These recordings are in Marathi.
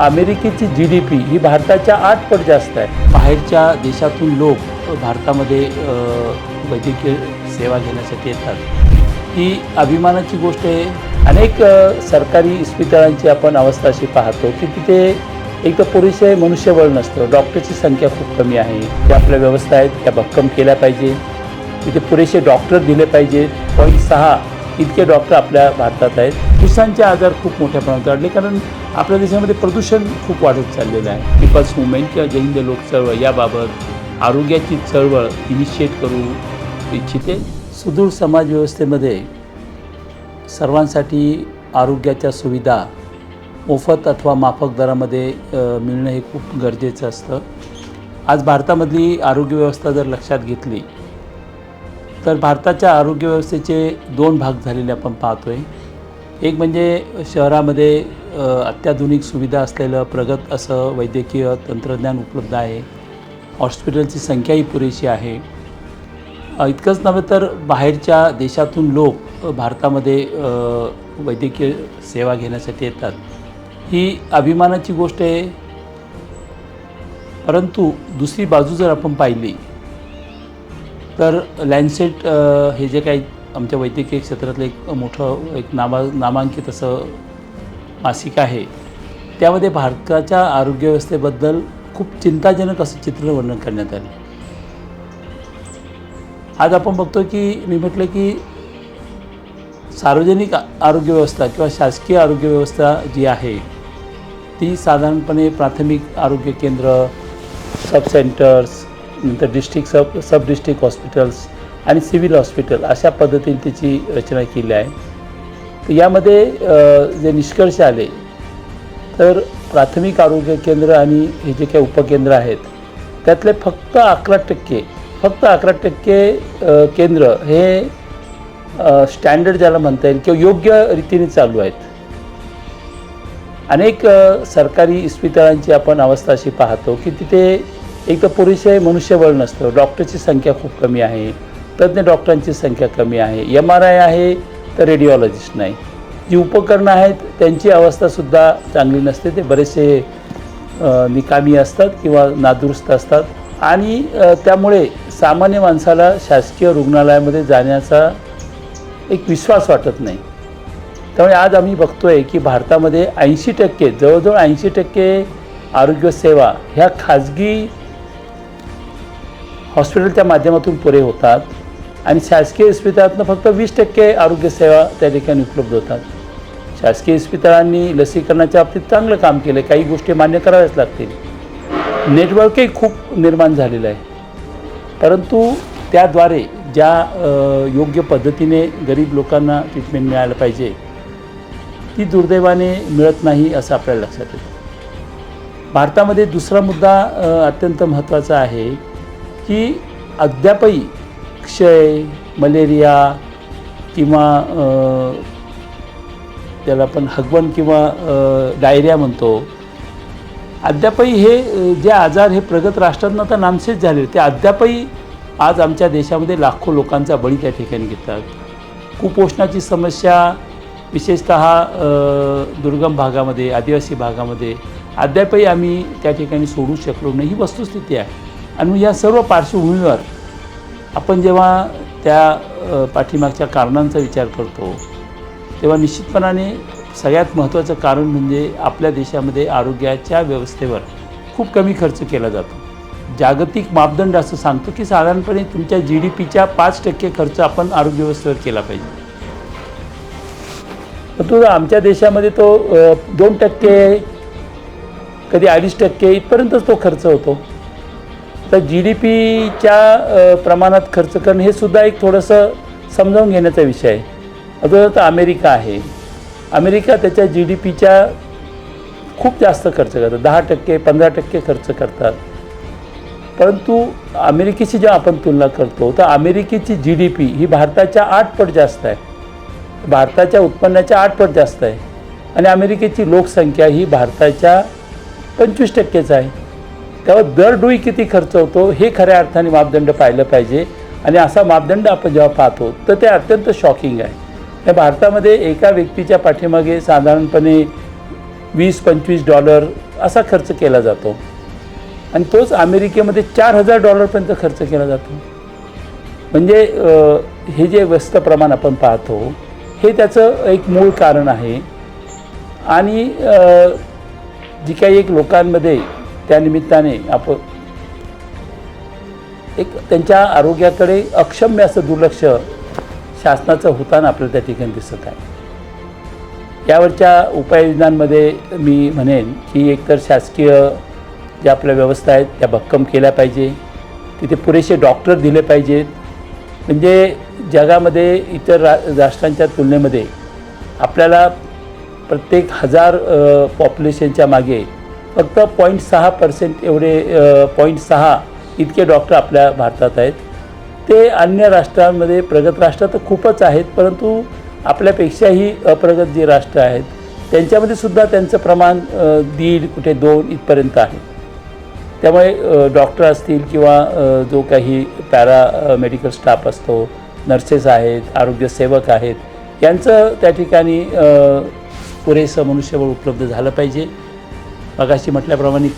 अमेरिकेची जी डी पी ही भारताच्या आठ पट जास्त आहे. बाहेरच्या देशातून लोक भारतामध्ये वैद्यकीय सेवा घेण्यासाठी येतात. ही अभिमानाची गोष्ट आहे. अनेक सरकारी इस्पितळांची आपण अवस्था अशी पाहतो की तिथे एक तर पुरेसे मनुष्यबळ नसतं. डॉक्टरची संख्या खूप कमी आहे. त्या आपल्या व्यवस्था आहेत त्या भक्कम केल्या पाहिजे. तिथे पुरेसे डॉक्टर दिले पाहिजेत. पॉईंट सहा इतके डॉक्टर आपल्या भारतात आहेत. पुरुषांचे आजार खूप मोठ्या प्रमाणात वाढले कारण आपल्या देशामध्ये प्रदूषण खूप वाढत चाललेलं आहे. पीपल्स मुवमेंट किंवा जैंद लोक चळवळ याबाबत आरोग्याची चळवळ इनिशिएट करू इच्छिते. सुदूर समाजव्यवस्थेमध्ये सर्वांसाठी आरोग्याच्या सुविधा मोफत अथवा माफक दरामध्ये मिळणं हे खूप गरजेचं असतं. आज भारतामधली आरोग्य व्यवस्था जर लक्षात घेतली तर भारताच्या आरोग्य व्यवस्थेचे दोन भाग झालेले आपण पाहतो आहे एक म्हणजे शहरामध्ये अत्याधुनिक सुविधा असलेलं प्रगत असं वैद्यकीय तंत्रज्ञान उपलब्ध आहे. हॉस्पिटलची संख्याही पुरेशी आहे. इतकंच नव्हे तर बाहेरच्या देशातून लोक भारतामध्ये वैद्यकीय सेवा घेण्यासाठी येतात. ही अभिमानाची गोष्ट आहे. परंतु दुसरी बाजू जर आपण पाहिली तर लँडसेट हे जे काही आमच्या वैद्यकीय क्षेत्रातलं एक मोठं एक नामा नामांकित असं मासिक आहे त्यामध्ये भारताच्या आरोग्य व्यवस्थेबद्दल खूप चिंताजनक असं चित्र वर्णन करण्यात आले. आज आपण बघतो की मी म्हटलं की सार्वजनिक आरोग्यव्यवस्था आरोग्य व्यवस्था किंवा शासकीय आरोग्य व्यवस्था जी आहे ती साधारणपणे प्राथमिक आरोग्य केंद्र सब सेंटर्स नंतर district sub sub district hospitals आणि सिव्हिल हॉस्पिटल अशा पद्धतीने त्याची रचना केली आहे. तर यामध्ये जे निष्कर्ष आले तर प्राथमिक आरोग्य केंद्र आणि हे जे काही उपकेंद्र आहेत त्यातले फक्त अकरा टक्के फक्त अकरा टक्के केंद्र हे स्टँडर्ड ज्याला म्हणता येईल किंवा योग्य रीतीने चालू आहेत. अनेक सरकारी इस्पितळांची आपण अवस्था अशी पाहतो की तिथे एक तर पुरेसे मनुष्यबळ नसतं. डॉक्टरची संख्या खूप कमी आहे. तज्ज्ञ डॉक्टरांची संख्या कमी आहे. एम आर आय आहे तर रेडिओलॉजिस्ट नाही. जी उपकरणं आहेत त्यांची अवस्थासुद्धा चांगली नसते. ते बरेचसे निकामी असतात किंवा नादुरुस्त असतात. आणि त्यामुळे सामान्य माणसाला शासकीय रुग्णालयामध्ये जाण्याचा एक विश्वास वाटत नाही. त्यामुळे आज आम्ही बघतो आहे की भारतामध्ये ऐंशी टक्के जवळजवळ ऐंशी टक्के आरोग्यसेवा ह्या खाजगी हॉस्पिटलच्या माध्यमातून पुरे होतात. आणि शासकीय इस्पितळातनं फक्त वीस टक्के आरोग्यसेवा त्या ठिकाणी उपलब्ध होतात. शासकीय इस्पितळांनी लसीकरणाच्या बाबतीत चांगलं काम केलं काही गोष्टी मान्य कराव्याच लागतील. नेटवर्कही खूप निर्माण झालेलं आहे. परंतु त्याद्वारे ज्या योग्य पद्धतीने गरीब लोकांना ट्रीटमेंट मिळायला पाहिजे ती दुर्दैवाने मिळत नाही असं आपल्याला लक्षात येतं. भारतामध्ये दुसरा मुद्दा अत्यंत महत्त्वाचा आहे. की अद्यापही क्षय मलेरिया किंवा त्याला आपण हगवण किंवा डायरिया म्हणतो. अद्यापही हे जे आजार हे प्रगत राष्ट्रांना तर नामशेष झाले. ते अद्यापही आज आमच्या देशामध्ये लाखो लोकांचा बळी त्या ठिकाणी घेतात. कुपोषणाची समस्या विशेषत दुर्गम भागामध्ये आदिवासी भागामध्ये अद्यापही आम्ही त्या ठिकाणी सोडू शकलो नाही. ही वस्तुस्थिती आहे. आणि या सर्व पार्श्वभूमीवर आपण जेव्हा त्या पाठीमागच्या कारणांचा विचार करतो तेव्हा निश्चितपणाने सगळ्यात महत्त्वाचं कारण म्हणजे आपल्या देशामध्ये आरोग्याच्या व्यवस्थेवर खूप कमी खर्च केला जातो. जागतिक मापदंड असं सांगतो की साधारणपणे तुमच्या जी डी पीच्या पाच टक्के खर्च आपण आरोग्य व्यवस्थेवर केला पाहिजे. परंतु आमच्या देशामध्ये तो दोन टक्के कधी अडीच टक्के इथपर्यंतच तो खर्च होतो. तर जी डी पीच्या प्रमाणात खर्च करणं हे सुद्धा एक थोडंसं समजावून घेण्याचा विषय आहे. अजून तर अमेरिका आहे. अमेरिका त्याच्या जी डी पीच्या खूप जास्त खर्च करतात. दहा टक्के पंधरा टक्के खर्च करतात. परंतु अमेरिकेची जेव्हा आपण तुलना करतो तर अमेरिकेची जी डी पी ही भारताच्या आठ पट जास्त आहे. भारताच्या उत्पन्नाच्या आठ पट जास्त आहे. आणि अमेरिकेची लोकसंख्या ही भारताच्या पंचवीस टक्केच आहे. तेव्हा दरडोई किती खर्च होतो हे खऱ्या अर्थाने मापदंड पाहिलं पाहिजे. आणि असा मापदंड आपण जेव्हा पाहतो तर ते अत्यंत शॉकिंग आहे. या भारतामध्ये एका व्यक्तीच्या पाठीमागे साधारणपणे वीस पंचवीस डॉलर असा खर्च केला जातो. आणि तोच अमेरिकेमध्ये चार हजार डॉलरपर्यंत खर्च केला जातो. म्हणजे हे जे व्यस्त प्रमाण आपण पाहतो हे त्याचं एक मूळ कारण आहे. आणि जी काही एक लोकांमध्ये त्यानिमित्ताने आपण एक त्यांच्या आरोग्याकडे अक्षम्य असं दुर्लक्ष शासनाचं होताना आपल्याला त्या ठिकाणी दिसत आहे. यावरच्या उपाययोजनांमध्ये मी म्हणेन की एकतर शासकीय ज्या आपल्या व्यवस्था आहेत त्या भक्कम केल्या पाहिजे. तिथे पुरेसे डॉक्टर दिले पाहिजेत. म्हणजे जगामध्ये इतर रा राष्ट्रांच्या तुलनेमध्ये आपल्याला प्रत्येक हजार पॉप्युलेशनच्या मागे फक्त पॉईंट सहा पर्सेंट एवढे पॉईंट सहा इतके डॉक्टर आपल्या भारतात आहेत. ते अन्य राष्ट्रांमध्ये प्रगत राष्ट्र तर खूपच आहेत परंतु आपल्यापेक्षाही अप्रगत जी राष्ट्र आहेत त्यांच्यामध्ये सुद्धा त्यांचं प्रमाण दीड कुठे दोन इथपर्यंत आहे. त्यामुळे डॉक्टर असतील किंवा जो काही पॅरा मेडिकल स्टाफ असतो नर्सेस आहेत आरोग्यसेवक आहेत यांचं त्या ठिकाणी पुरेसं मनुष्यबळ उपलब्ध झालं पाहिजे. मगाशी म्हटल्याप्रमाणे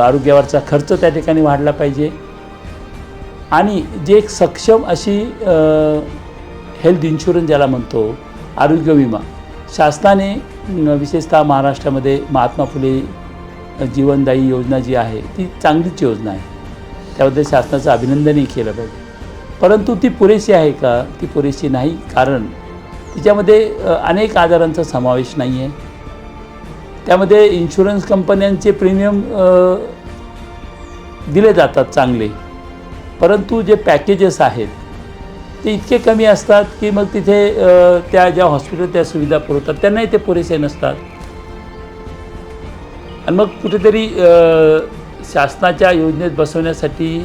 आरोग्यावरचा खर्च त्या ठिकाणी वाढला पाहिजे. आणि जे एक सक्षम अशी हेल्थ इन्शुरन्स ज्याला म्हणतो आरोग्य विमा शासनाने विशेषतः महाराष्ट्रामध्ये महात्मा फुले जीवनदायी योजना जी आहे ती चांगलीच योजना आहे. त्याबद्दल शासनाचं अभिनंदनही केलं पाहिजे. परंतु ती पुरेशी आहे का? ती पुरेशी नाही कारण तिच्यामध्ये अनेक आजारांचा समावेश नाही आहे त्यामध्ये इन्शुरन्स कंपन्यांचे प्रीमियम दिले जातात चांगले. परंतु जे पॅकेजेस आहेत ते इतके कमी असतात की मग तिथे त्या ज्या हॉस्पिटल त्या सुविधा पुरवतात त्यांनाही ते पुरेसे नसतात. आणि मग कुठेतरी शासनाच्या योजनेत बसवण्यासाठी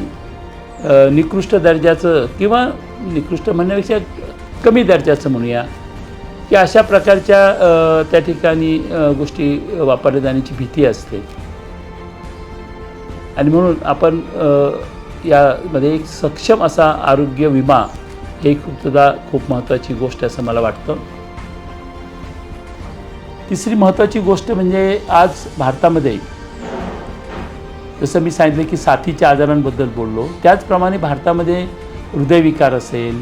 निकृष्ट दर्जाचं किंवा निकृष्ट म्हणण्यापेक्षा कमी दर्जाचं म्हणूया की अशा प्रकारच्या त्या ठिकाणी गोष्टी वापरल्या जाण्याची भीती असते. आणि म्हणून आपण यामध्ये एक सक्षम असा आरोग्य विमा हे खूप सुद्धा खूप महत्त्वाची गोष्ट असं मला वाटतं. तिसरी महत्त्वाची गोष्ट म्हणजे आज भारतामध्ये जसं मी सांगितलं की साथीच्या आजारांबद्दल बोललो त्याचप्रमाणे भारतामध्ये हृदयविकार असेल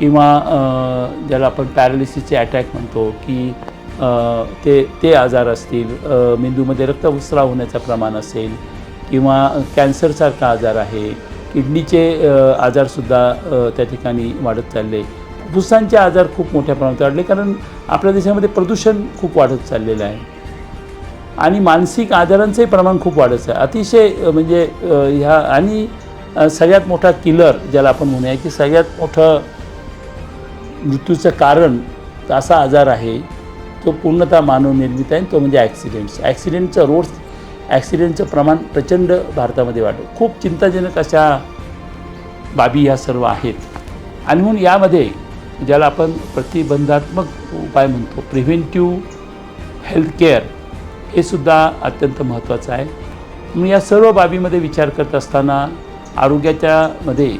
किंवा ज्याला आपण पॅरालिसिसचे अटॅक म्हणतो की ते ते आजार असतील मेंदूमध्ये रक्तस्राव होण्याचं प्रमाण असेल किंवा कॅन्सरसारखा आजार आहे किडनीचे आजारसुद्धा त्या ठिकाणी वाढत चालले. फुफ्फुसांचे आजार खूप मोठ्या प्रमाणात वाढले कारण आपल्या देशामध्ये प्रदूषण खूप वाढत चाललेलं आहे. आणि मानसिक आजारांचंही प्रमाण खूप वाढत आहे. अतिशय म्हणजे ह्या आणि सगळ्यात मोठा किलर ज्याला आपण म्हणूया की सगळ्यात मोठं मृत्यूचं कारण असा आजार आहे तो पूर्णतः मानवनिर्मित आहे तो म्हणजे ॲक्सिडेंट्स ॲक्सिडेंटचं रोड्स ॲक्सिडेंटचं प्रमाण प्रचंड भारतामध्ये वाढतं खूप चिंताजनक अशा बाबी ह्या सर्व आहेत. आणि म्हणून यामध्ये ज्याला आपण प्रतिबंधात्मक उपाय म्हणतो प्रिव्हेंटिव्ह हेल्थ केअर हे सुद्धा अत्यंत महत्त्वाचं आहे. म्हणून या सर्व बाबीमध्ये विचार करत असताना आरोग्याच्यामध्ये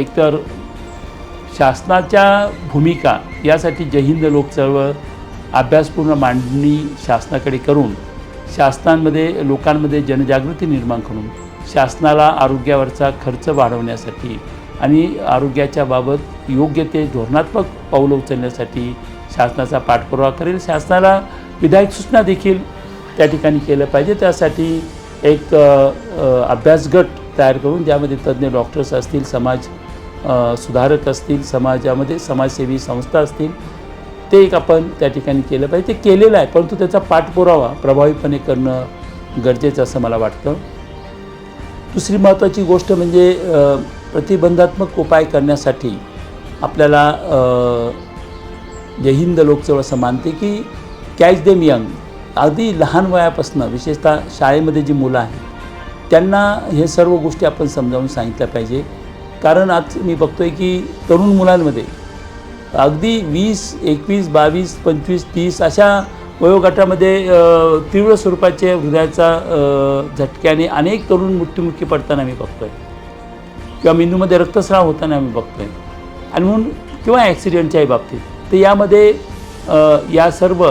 एकतर शासनाच्या भूमिका यासाठी जय हिंद लोक चळवळ अभ्यासपूर्ण मांडणी शासनाकडे करून शासनांमध्ये लोकांमध्ये जनजागृती निर्माण करून शासनाला आरोग्यावरचा खर्च वाढवण्यासाठी आणि आरोग्याच्या बाबत योग्य ते धोरणात्मक पावलं उचलण्यासाठी शासनाचा पाठपुरावा करेल. शासनाला विधायक सूचना देखील त्या ठिकाणी केलं पाहिजे. त्यासाठी एक अभ्यासगट तयार करून ज्यामध्ये तज्ज्ञ डॉक्टर्स असतील समाज सुधारक असतील समाजामध्ये समाजसेवी संस्था असतील ते एक आपण त्या ठिकाणी केलं पाहिजे. ते केलेलं आहे परंतु त्याचा पाठपुरावा प्रभावीपणे करणं गरजेचं असं मला वाटतं. दुसरी महत्त्वाची गोष्ट म्हणजे प्रतिबंधात्मक उपाय करण्यासाठी आपल्याला जे जय हिंद लोकचळवळ असं मानते की कॅच देम यंग अगदी लहान वयापासून विशेषतः शाळेमध्ये जी मुलं आहेत त्यांना हे सर्व गोष्टी आपण समजावून सांगितल्या पाहिजे. कारण आज मी बघतोय की तरुण मुलांमध्ये अगदी वीस एकवीस बावीस पंचवीस तीस अशा वयोगटामध्ये तीव्र स्वरूपाचे हृदयाचा झटक्याने अनेक तरुण मृत्युमुखी पडताना मी बघतोय. किंवा मेंदूमध्ये रक्तस्राव होताना आम्ही बघतोय. आणि म्हणून किंवा ॲक्सिडेंटच्याही बाबतीत. तर यामध्ये या सर्व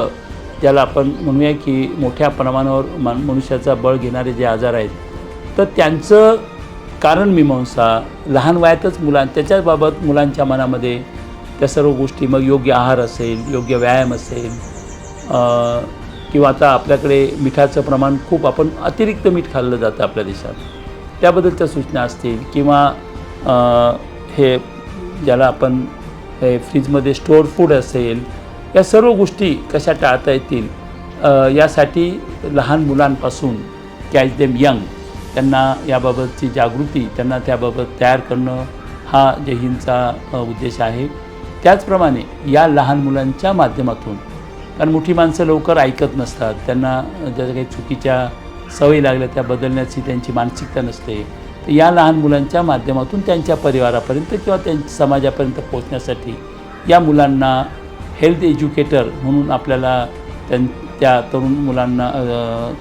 ज्याला आपण म्हणूया की मोठ्या प्रमाणावर मान मनुष्याचा बळ घेणारे जे आजार आहेत तर त्यांचं कारण मीमांसा लहान वयातच मुलां त्याच्याबाबत मुलांच्या मनामध्ये त्या सर्व गोष्टी मग योग्य आहार असेल योग्य व्यायाम असेल किंवा आता आपल्याकडे मिठाचं प्रमाण खूप आपण अतिरिक्त मीठ खाल्लं जातं आपल्या देशात. त्याबद्दलच्या सूचना असतील किंवा हे ज्याला आपण हे फ्रीजमध्ये स्टोअर फूड असेल या सर्व गोष्टी कशा टाळता येतील यासाठी लहान मुलांपासून कॅच देम यंग त्यांना याबाबतची जागृती त्यांना त्याबाबत तयार करणं हा जय हिंदचा उद्देश आहे. त्याचप्रमाणे या लहान मुलांच्या माध्यमातून कारण मोठी माणसं लवकर ऐकत नसतात त्यांना ज्या काही चुकीच्या सवयी लागल्या त्या बदलण्याची त्यांची मानसिकता नसते तर या लहान मुलांच्या माध्यमातून त्यांच्या परिवारापर्यंत किंवा त्यां समाजापर्यंत पोहोचण्यासाठी या मुलांना हेल्थ एज्युकेटर म्हणून आपल्याला त्यां त्या तरुण मुलांना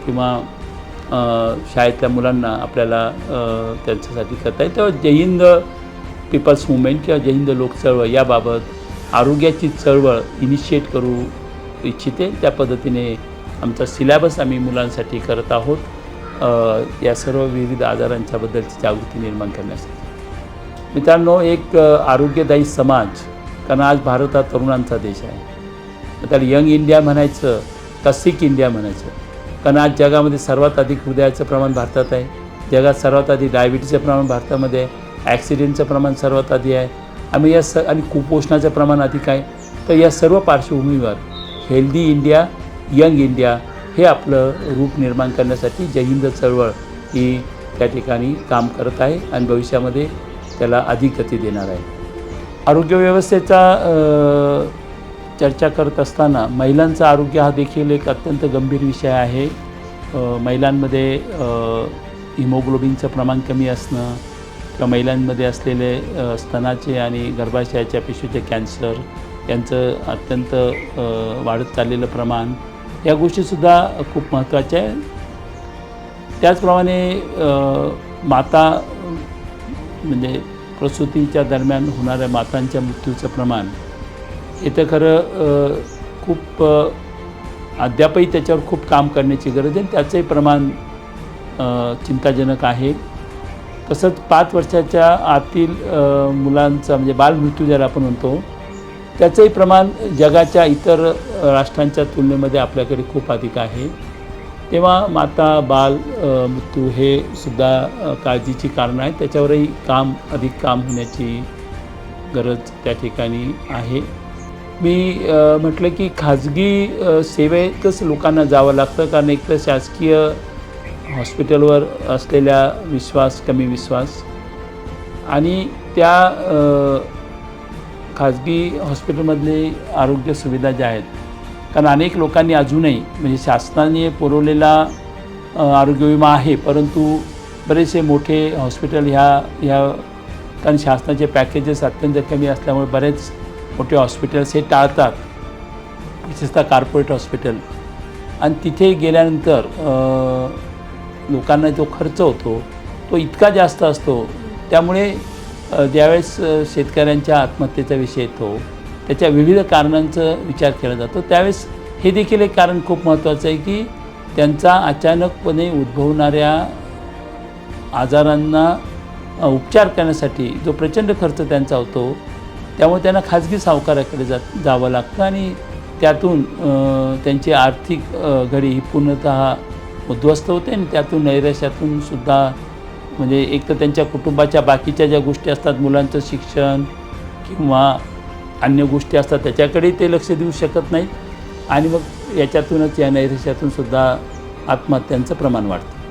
किंवा शाळेतल्या मुलांना आपल्याला त्यांच्यासाठी करता येईल. तेव्हा जयहिंद पीपल्स मुवमेंट किंवा जयहिंद लोक चळवळ याबाबत आरोग्याची चळवळ इनिशिएट करू इच्छिते. त्या पद्धतीने आमचा सिलॅबस आम्ही मुलांसाठी करत आहोत. या सर्व विविध आजारांच्याबद्दलची जागृती निर्माण करण्यासाठी. मित्रांनो एक आरोग्यदायी समाज कारण आज भारत हा तरुणांचा देश आहे. त्याला यंग इंडिया म्हणायचं का सिक इंडिया म्हणायचं. कारण आज जगामध्ये सर्वात अधिक हृदयाचं प्रमाण भारतात आहे. जगात सर्वात आधी डायबिटीचं प्रमाण भारतामध्ये आहे. ॲक्सिडेंटचं प्रमाण सर्वात आधी आहे. आम्ही या स आणि कुपोषणाचं प्रमाण अधिक आहे. तर या सर्व पार्श्वभूमीवर हेल्दी इंडिया यंग इंडिया हे आपलं रूप निर्माण करण्यासाठी जय हिंद चळवळ ही त्या ठिकाणी काम करत आहे आणि भविष्यामध्ये त्याला अधिक गती देणार आहे. आरोग्य व्यवस्थेचा चर्चा करत असताना महिलांचं आरोग्य हा देखील एक अत्यंत गंभीर विषय आहे. महिलांमध्ये हिमोग्लोबिनचं प्रमाण कमी असणं किंवा महिलांमध्ये असलेले स्तनाचे आणि गर्भाशयाच्या पिशूचे कॅन्सर यांचं अत्यंत वाढत चाललेलं प्रमाण या गोष्टीसुद्धा खूप महत्त्वाच्या आहे. त्याचप्रमाणे माता म्हणजे प्रसूतीच्या दरम्यान होणाऱ्या मातांच्या मृत्यूचं प्रमाण हे तर खरं खूप अद्यापही त्याच्यावर खूप काम करण्याची गरज आहे. आणि त्याचंही प्रमाण चिंताजनक आहे. तसंच पाच वर्षाच्या आतील मुलांचा म्हणजे बालमृत्यू ज्याला आपण म्हणतो त्याचंही प्रमाण जगाच्या इतर राष्ट्रांच्या तुलनेमध्ये आपल्याकडे खूप अधिक आहे. तेव्हा माता बाल मृत्यू हे सुद्धा काळजीची कारणं आहेत. त्याच्यावरही काम अधिक काम होण्याची गरज त्या ठिकाणी आहे. मी म्हटलं की खाजगी सेवेतच लोकांना जावं लागतं कारण एक तर शासकीय हॉस्पिटलवर असलेल्या विश्वास कमी विश्वास. आणि त्या खाजगी हॉस्पिटलमधले आरोग्य सुविधा ज्या आहेत कारण अनेक लोकांनी अजूनही म्हणजे शासनाने पुरवलेला आरोग्य विमा आहे परंतु बरेचसे मोठे हॉस्पिटल ह्या ह्या कारण शासनाचे पॅकेजेस अत्यंत कमी असल्यामुळे बरेच मोठे हॉस्पिटल्स हे टाळतात. विशेषतः कार्पोरेट हॉस्पिटल आणि तिथे गेल्यानंतर लोकांना जो खर्च होतो तो इतका जास्त असतो. त्यामुळे ज्यावेळेस शेतकऱ्यांच्या आत्महत्येचा विषय येतो त्याच्या विविध कारणांचा विचार केला जातो. त्यावेळेस हे देखील एक कारण खूप महत्त्वाचं आहे की त्यांचा अचानकपणे उद्भवणाऱ्या आजारांना उपचार करण्यासाठी जो प्रचंड खर्च त्यांचा होतो त्यामुळे त्यांना खाजगी सावकाराकडे जा जावं लागतं आणि त्यातून त्यांची आर्थिक घडी ही पूर्णतः उद्ध्वस्त होते आणि त्यातून नैराश्यातून सुद्धा म्हणजे एक तर त्यांच्या कुटुंबाच्या बाकीच्या ज्या गोष्टी असतात मुलांचं शिक्षण किंवा अन्य गोष्टी असतात त्याच्याकडे ते लक्ष देऊ शकत नाहीत आणि मग याच्यातूनच या नैराश्यातून सुद्धा आत्महत्यांचं प्रमाण वाढतं.